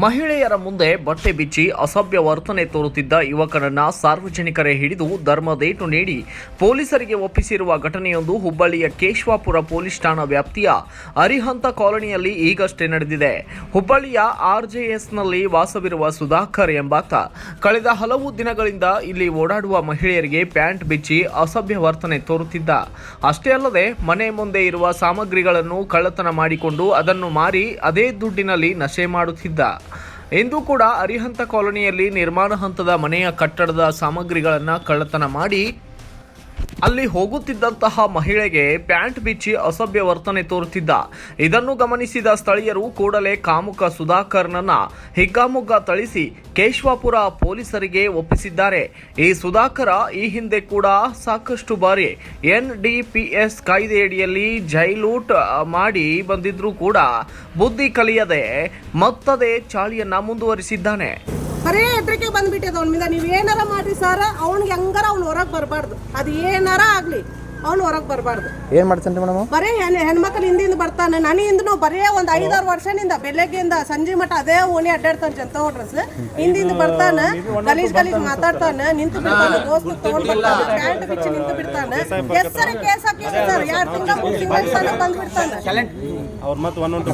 ಮಹಿಳೆಯರ ಮುಂದೆ ಬಟ್ಟೆ ಬಿಚ್ಚಿ ಅಸಭ್ಯ ವರ್ತನೆ ತೋರುತ್ತಿದ್ದ ಯುವಕನನ್ನ ಸಾರ್ವಜನಿಕರೇ ಹಿಡಿದು ಧರ್ಮದೇಟು ನೀಡಿ ಪೊಲೀಸರಿಗೆ ಒಪ್ಪಿಸಿರುವ ಘಟನೆಯೊಂದು ಹುಬ್ಬಳ್ಳಿಯ ಕೇಶವಾಪುರ ಪೊಲೀಸ್ ಠಾಣಾ ವ್ಯಾಪ್ತಿಯ ಅರಿಹಂತ ಕಾಲೋನಿಯಲ್ಲಿ ಈಗಷ್ಟೇ ನಡೆದಿದೆ. ಹುಬ್ಬಳ್ಳಿಯ ಆರ್ಜೆಎಸ್ನಲ್ಲಿ ವಾಸವಿರುವ ಸುಧಾಕರ್ ಎಂಬಾತ. ಕಳೆದ ಹಲವು ದಿನಗಳಿಂದ ಇಲ್ಲಿ ಓಡಾಡುವ ಮಹಿಳೆಯರಿಗೆ ಪ್ಯಾಂಟ್ ಬಿಚ್ಚಿ ಅಸಭ್ಯ ವರ್ತನೆ ತೋರುತ್ತಿದ್ದ. ಅಷ್ಟೇ ಅಲ್ಲದೆ ಮನೆ ಮುಂದೆ ಇರುವ ಸಾಮಗ್ರಿಗಳನ್ನು ಕಳ್ಳತನ ಮಾಡಿಕೊಂಡು ಅದನ್ನು ಮಾರಿ ಅದೇ ದುಡ್ಡಿನಲ್ಲಿ ನಶೆ ಮಾಡುತ್ತಿದ್ದ. ಇಂದು ಕೂಡ ಅರಿಹಂತ ಕಾಲೋನಿಯಲ್ಲಿ ನಿರ್ಮಾಣ ಹಂತದ ಮನೆಯ ಕಟ್ಟಡದ ಸಾಮಗ್ರಿಗಳನ್ನು ಕಳ್ಳತನ ಮಾಡಿ ಅಲ್ಲಿ ಹೋಗುತ್ತಿದ್ದಂತಹ ಮಹಿಳೆಗೆ ಪ್ಯಾಂಟ್ ಬಿಚ್ಚಿ ಅಸಭ್ಯ ವರ್ತನೆ ತೋರುತ್ತಿದ್ದ. ಇದನ್ನು ಗಮನಿಸಿದ ಸ್ಥಳೀಯರು ಕೂಡಲೇ ಕಾಮುಕ ಸುಧಾಕರ್ನನ್ನ ಹಿಗ್ಗಾಮುಗ್ಗ ಥಳಿಸಿ ಕೇಶವಾಪುರ ಪೊಲೀಸರಿಗೆ ಒಪ್ಪಿಸಿದ್ದಾರೆ. ಈ ಸುಧಾಕರ ಈ ಹಿಂದೆ ಕೂಡ ಸಾಕಷ್ಟು ಬಾರಿ ಎನ್ಡಿಪಿಎಸ್ ಕಾಯ್ದೆಯಡಿಯಲ್ಲಿ ಜೈಲೂಟ್ ಮಾಡಿ ಬಂದಿದ್ರೂ ಕೂಡ ಬುದ್ಧಿ ಕಲಿಯದೆ ಮತ್ತದೇ ಚಾಳಿಯನ್ನ ಮುಂದುವರಿಸಿದ್ದಾನೆ. ಬರೇ ಹೆದ್ರಿಕೆ ಬಂದ್ಬಿಟ್ಟಿದೆ ಅವನ ಮೇಲೆ ನೀವು ಏನಾರ ಮಾಡ್ರಿ ಸರ್, ಅವ್ನಿಗೆ ಹೆಂಗಾರ ಅವ್ನು ಹೊರಗೆ ಬರಬಾರ್ದು. ಅದು ಏನಾರ ಆಗ್ಲಿ. ಅವ್ನು ಹೊರಗೆ ಬರಬಾರ್ದು. ಏನು ಮಾಡ್ತಾನೆ ರೀ ಮೇಡಮ್ ಬರೇ ಹೆಣ್ಣು ಹೆಣ್ಮಕ್ಳು ಹಿಂದಿಂದ ಬರ್ತಾನೆ. ನನಗಿಂದನು ಬರೇ ಒಂದು ಐದಾರು ವರ್ಷದಿಂದ ಬೆಳಗ್ಗೆಯಿಂದ ಸಂಜೆ ಮಟ್ಟ ಅದೇ ಓಣಿ ಅಡ್ಡಾಡ್ತಾನೆ ಜಂತ ಹೊಡ್ರಸ್ ಹಿಂದಿಂದ ಬರ್ತಾನೆ ಗಲೀಜ್ ಗಲೀಜ್ ಮಾತಾಡ್ತಾನೆ ನಿಂತು ಬಿಡ್ತಾನೆ ದೋಸ್ತು ತಗೊಂಡ್ ಬರ್ತಾನೆ ಪ್ಯಾಂಟ್ ಬಿಚ್ಚಿ ನಿಂತು ಬಿಡ್ತಾನೆ. ಹೆಸರು ಕೇಸ್ ಹಾಕಿದ್ರು ಸರ್. ಎರಡು ತಿಂಗಳ ಬಂದ್ ಬಿಡ್ತಾನೆ. ಅವ್ರು ಮತ್ತೆ ಒನ್ ಒನ್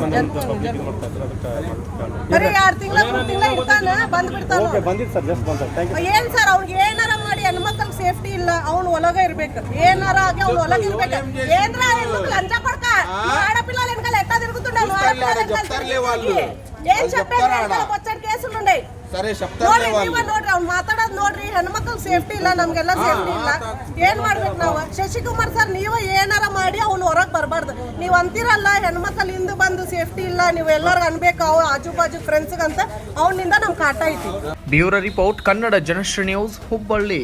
ಬರೀ ಯಾರು ತಿಂಗಳ ಮೂರು ತಿಂಗಳ ಇರ್ತಾನೆ ಬಂದು ಬಿಡ್ತಾನೆ. ಬಂದಿದ್ದು ಸರ್ ಜಸ್ಟ್ ಬಂದ ಥ್ಯಾಂಕ್ ಯು ಏನ್ ಸರ್ ಅವ್ರಿಗೆ ಏನಾರ ಮಾಡಿ ಹೆಣ್ಮಕ್ಳಿಗೆ ಸೇಫ್ಟಿ ಇಲ್ಲ ಅವ್ನು ಒಳಗೆ ಇರ್ಬೇಕು ಏನಾರ ಆಗಿ ಅವ್ನು ಒಳಗೆ ಇರ್ಬೇಕು ಏನ್ರ ಹೆಣ್ಮಕ್ಳು ಲಂಚ ಕೊಡ್ಕ ఆడపిల్ల వెనకాల ఎట్లా తిరుగుతున్నాను ఆడపిల్ల వెనకాల తిరిగి ఏం చెప్పారు వచ్చాడు కేసులు ఉండే సరే చెప్తారులే ನೋಡ್ರಿ వాళ్ళు ನೀವ ನೋಡ್ರಿ ಅವ್ನು ಮಾತಾಡೋದು ನೋಡ್ರಿ ಹೆಣ್ಮಕ್ಳಿಗೆ ಸೇಫ್ಟಿ ಇಲ್ಲ ನಮ್ಗೆಲ್ಲ ಸೇಫ್ಟಿ ಇಲ್ಲ ಏನ್ ಮಾಡ್ಬೇಕು ನಾವು ಶಶಿಕುಮಾರ್ ಸರ್ ನೀವು ಏನಾರ ಮಾಡಿ ಅವ್ನು ಹೊರಗೆ ಬರಬಾರ್ದು ನೀವು ಅಂತೀರಲ್ಲ ಹೆಣ್ಮಕ್ಳು ಹಿಂದೆ ಬಂದು ಸೇಫ್ಟಿ ಇಲ್ಲ ನೀವು ಎಲ್ಲರೂ ಅನ್ಬೇಕು ಅವ್ ಆಜು ಬಾಜು ಫ್ರೆಂಡ್ಸ್ಗಂತ ಅವನಿಂದ ನಮ್ ಕಾಟ ಐತಿ bureau report Kannada Janashri news Hubballi